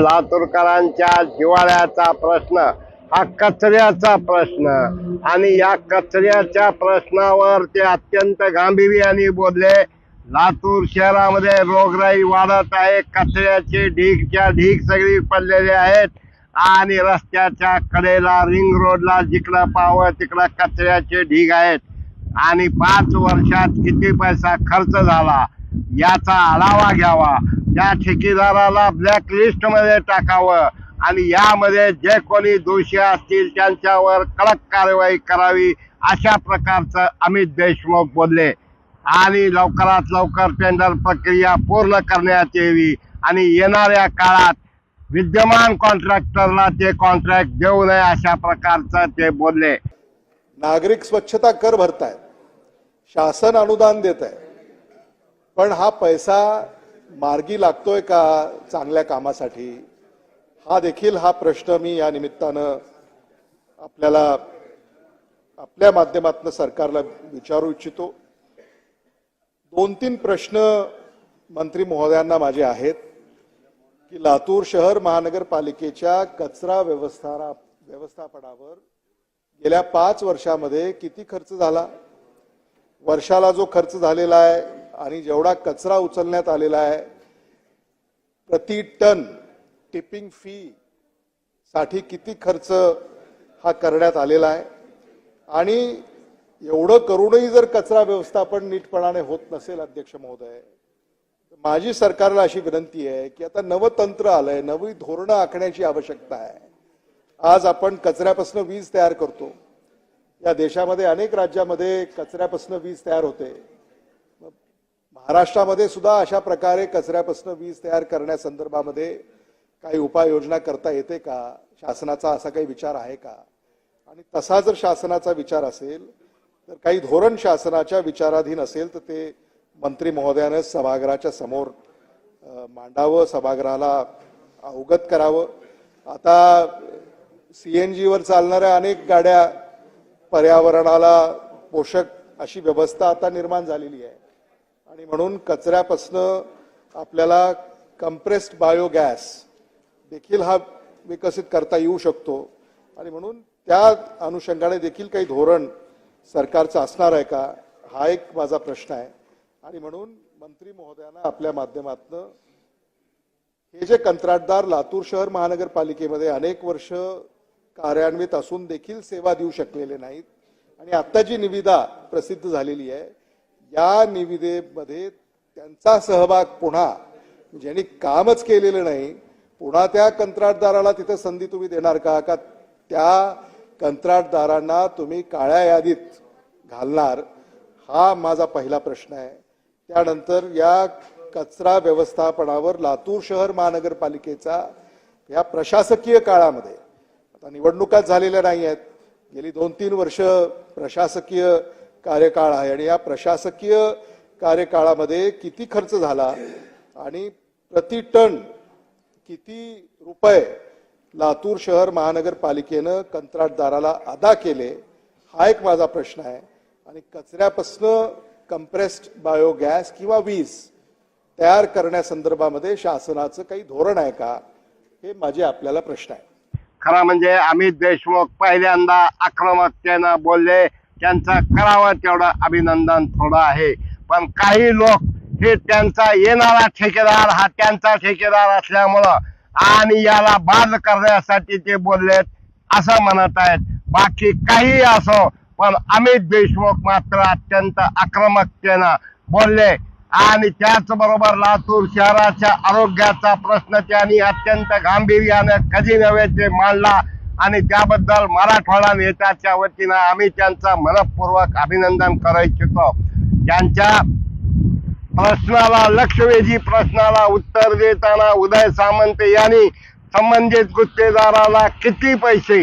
लातूरकरांच्या जिवाळ्याचा प्रश्न हा कचऱ्याचा प्रश्न. आणि या कचऱ्याच्या प्रश्नावर ते अत्यंत गांभीर्याने बोलले लातूर शहरामध्ये रोगराई वाढत आहे कचऱ्याचे ढीगच्या ढीग सगळी पडलेले आहेत आणि रस्त्याच्या कडेला रिंग रोडला जिकडं पावं तिकडं कचऱ्याचे ढीग आहेत. आणि पाच वर्षात किती पैसा खर्च झाला याचा आढावा घ्यावा. त्या ठेकेदाराला ब्लॅकलिस्टमध्ये टाकावं आणि यामध्ये जे कोणी दोषी असतील त्यांच्यावर कडक कारवाई करावी अशा प्रकारचं अमित देशमुख बोलले. आणि लवकरात लवकर टेंडर प्रक्रिया पूर्ण करण्यात यावी आणि येणाऱ्या काळात विद्यमान कॉन्ट्रॅक्टरला ते कॉन्ट्रॅक्ट देऊ नये अशा प्रकारचं ते बोलले. नागरिक स्वच्छता कर भरतायत. शासन अनुदान देत आहे पण हा पैसा मार्गी लागतोय का चांगल्या कामासाठी? हा देखील हा प्रश्न मी या निमित्तानं आपल्याला आपल्या माध्यमातून सरकारला विचारू इच्छितो. दोन तीन प्रश्न मंत्री महोदयांना माझे आहेत की लातूर शहर महानगरपालिकेच्या कचरा व्यवस्था व्यवस्थापनावर गेल्या पाच वर्षामध्ये किती खर्च झाला? वर्षाला जो खर्च झालेला आहे आणि जेवढा कचरा उचलण्यात आलेला आहे प्रति टन टिपिंग फी साठी किती खर्च हा करण्यात आलेला आहे? आणि एवढं करूनही जर कचरा व्यवस्थापन नीटपणाने होत नसेल अध्यक्ष महोदय माझी सरकारला अशी विनंती आहे की आता नवं तंत्र आलंय नवी धोरणं आखण्याची आवश्यकता आहे. आज आपण कचऱ्यापासून वीज तयार करतो. या देशामध्ये अनेक राज्यामध्ये कचऱ्यापासून वीज तयार होते. महाराष्ट्रामध्ये सुद्धा अशा प्रकारे कचऱ्यापासून वीज तयार करण्यासंदर्भामध्ये काही उपाययोजना करता येते का? शासनाचा असा काही विचार आहे का? आणि तसा जर शासनाचा विचार असेल तर काही धोरण शासनाच्या विचाराधीन असेल तर ते मंत्री महोदयानं सभागृहाच्या समोर मांडावं सभागृहाला अवगत करावं. आता सी एन जीवर चालणाऱ्या अनेक गाड्या पर्यावरणाला पोषक अशी व्यवस्था आता निर्माण झालेली आहे. आणि म्हणून कचऱ्यापासनं आपल्याला कंप्रेस्ड बायोगॅस देखील हा विकसित करता येऊ शकतो. आणि म्हणून त्या अनुषंगाने देखील काही धोरण सरकारचं असणार आहे का हा एक माझा प्रश्न आहे. आणि म्हणून मंत्री महोदयांना आपल्या माध्यमातनं हे जे कंत्राटदार लातूर शहर महानगरपालिकेमध्ये अनेक वर्ष कार्यान्वित असून देखील सेवा देऊ शकलेले नाहीत. आणि आत्ता जी निविदा प्रसिद्ध झालेली आहे. या निविदेमध्ये त्यांचा सहभाग पुन्हा ज्यांनी कामच केलेलं नाही पुन्हा त्या कंत्राटदाराला तिथं संधी तुम्ही देणार का? का त्या कंत्राटदारांना तुम्ही काळ्या यादीत घालणार? हा माझा पहिला प्रश्न आहे. त्यानंतर या कचरा व्यवस्थापनावर लातूर शहर महानगरपालिकेचा या प्रशासकीय काळामध्ये आता निवडणुकाच झालेल्या नाही आहेत गेली दोन तीन वर्ष प्रशासकीय कार्यकाळ आहे आणि या प्रशासकीय कार्यकाळामध्ये किती खर्च झाला आणि प्रति टन किती रुपये लातूर शहर महानगरपालिकेनं कंत्राटदाराला अदा केले हा एक माझा प्रश्न आहे. आणि कचऱ्यापासनं कंप्रेस्ड बायोगॅस किंवा वीज तयार करण्यासंदर्भामध्ये शासनाचं काही धोरण आहे का हे माझे आपल्याला प्रश्न आहे. खरं म्हणजे अमित देशमुख पहिल्यांदा आक्रमकतेनं बोलले त्यांचा करावा तेवढं अभिनंदन थोडं आहे. पण काही लोक हे त्यांचा येणारा ठेकेदार हा त्यांचा ठेकेदार असल्यामुळं आणि याला बाद करण्यासाठी ते बोललेत असं म्हणत आहेत. बाकी काही असो पण अमित देशमुख मात्र अत्यंत आक्रमकतेनं बोलले. आणि त्याचबरोबर लातूर शहराच्या आरोग्याचा प्रश्न त्यांनी अत्यंत गांभीर्याने कधी नव्हे ते मांडला. आणि त्याबद्दल मराठवाडा नेत्याच्या वतीनं आम्ही त्यांचं मनपूर्वक अभिनंदन करू इच्छितो त्यांच्या प्रश्नाला लक्षवेधी प्रश्नाला उत्तर देताना उदय सामंत यांनी संबंधित गुत्तेदाराला किती पैसे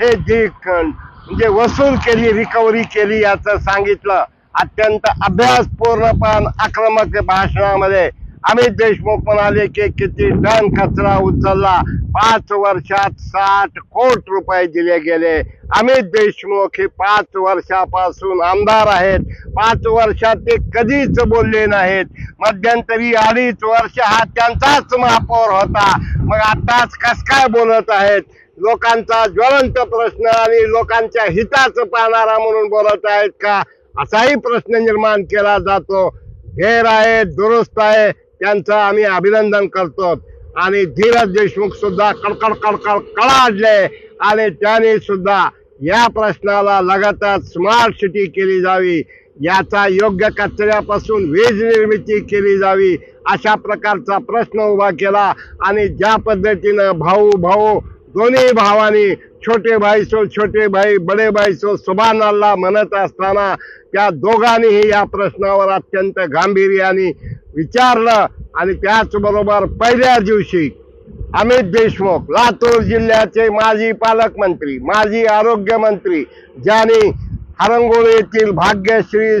हे जी म्हणजे वसूल केली रिकव्हरी केली याचं सांगितलं. अत्यंत अभ्यासपूर्णपण आक्रमक भाषणामध्ये अमित देशमुख म्हणाले की किती टन कचरा उचलला. पाच वर्षात साठ कोटी रुपये दिले गेले. अमित देशमुख हे पाच वर्षापासून आमदार आहेत. पाच वर्षात ते कधीच बोलले नाहीत. मध्यंतरी अडीच वर्ष हा त्यांचाच महापौर होता. मग आताच कस काय बोलत आहेत? लोकांचा ज्वलंत प्रश्न आणि लोकांच्या हिताचं पाहणारा म्हणून बोलत आहेत का? असाही प्रश्न निर्माण केला जातो. घेर आहे दुरुस्त आहे त्यांचं आम्ही अभिनंदन करतो. आणि धीरज देशमुख सुद्धा कडकड कडकड कळाडले. आणि त्याने सुद्धा या प्रश्नाला लगातार स्मार्ट सिटी केली जावी. याचा योग्य कचऱ्यापासून वीज निर्मिती केली जावी. अशा प्रकारचा प्रश्न उभा केला. आणि ज्या पद्धतीनं भाऊ भाऊ दोन्ही भावानी छोटे भाई सो छोटे भाई बडे भाई सो सुभान म्हणत असताना त्या दोघांनीही या प्रश्नावर अत्यंत गांभीर्याने विचारलं आणि त्याचबरोबर पहिल्या दिवशी अमित देशमुख लातूर जिल्ह्याचे माजी पालकमंत्री माजी आरोग्यमंत्री ज्यांनी हरंगोळ येथील भाग्यश्री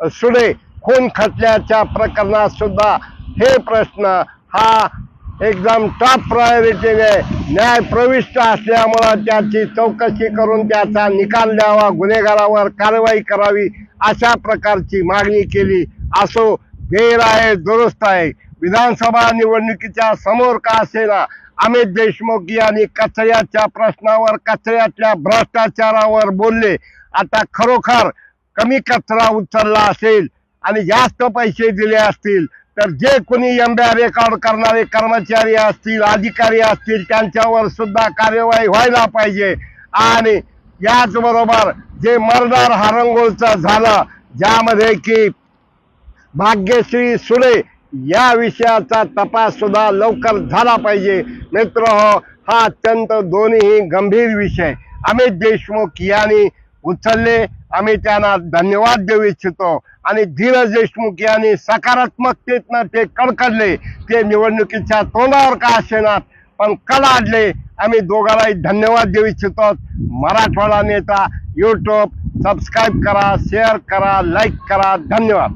सुडे खून खटल्याच्या प्रकरणात सुद्धा हे प्रश्न हा एकदम टॉप प्रायोरिटीने न्याय प्रविष्ट असल्यामुळं त्याची चौकशी करून त्याचा निकाल द्यावा गुन्हेगारावर कारवाई करावी अशा प्रकारची मागणी केली असो गैर आहे दुरुस्त आहे. विधानसभा निवडणुकीच्या समोर का असेना? अमित देशमुख यांनी कचऱ्याच्या प्रश्नावर कचऱ्याच्या भ्रष्टाचारावर बोलले. आता खरोखर कमी कचरा उचलला असेल आणि जास्त पैसे दिले असतील तर जे कोणी एमब्या रेकॉर्ड करणारे कर्मचारी असतील अधिकारी असतील त्यांच्यावर सुद्धा कार्यवाही व्हायला पाहिजे. आणि याचबरोबर जे मर्डर हरंगोळचं झालं ज्यामध्ये की भाग्यश्री सुळे या विषयाचा तपास सुद्धा लवकर झाला पाहिजे. मित्र हो हा अत्यंत दोन्ही गंभीर विषय. अमित देशमुख यांनी उचलले. आम्ही त्यांना धन्यवाद देऊ इच्छितो. आणि धीरज देशमुख यांनी सकारात्मकतेतनं ते कडकडले ते निवडणुकीच्या तोंडावर का असेनात? पण कलाडले आम्ही दोघांनाही धन्यवाद देऊ इच्छितो. मराठवाडा नेता यूट्यूब सबस्क्राईब करा शेअर करा लाईक करा. धन्यवाद.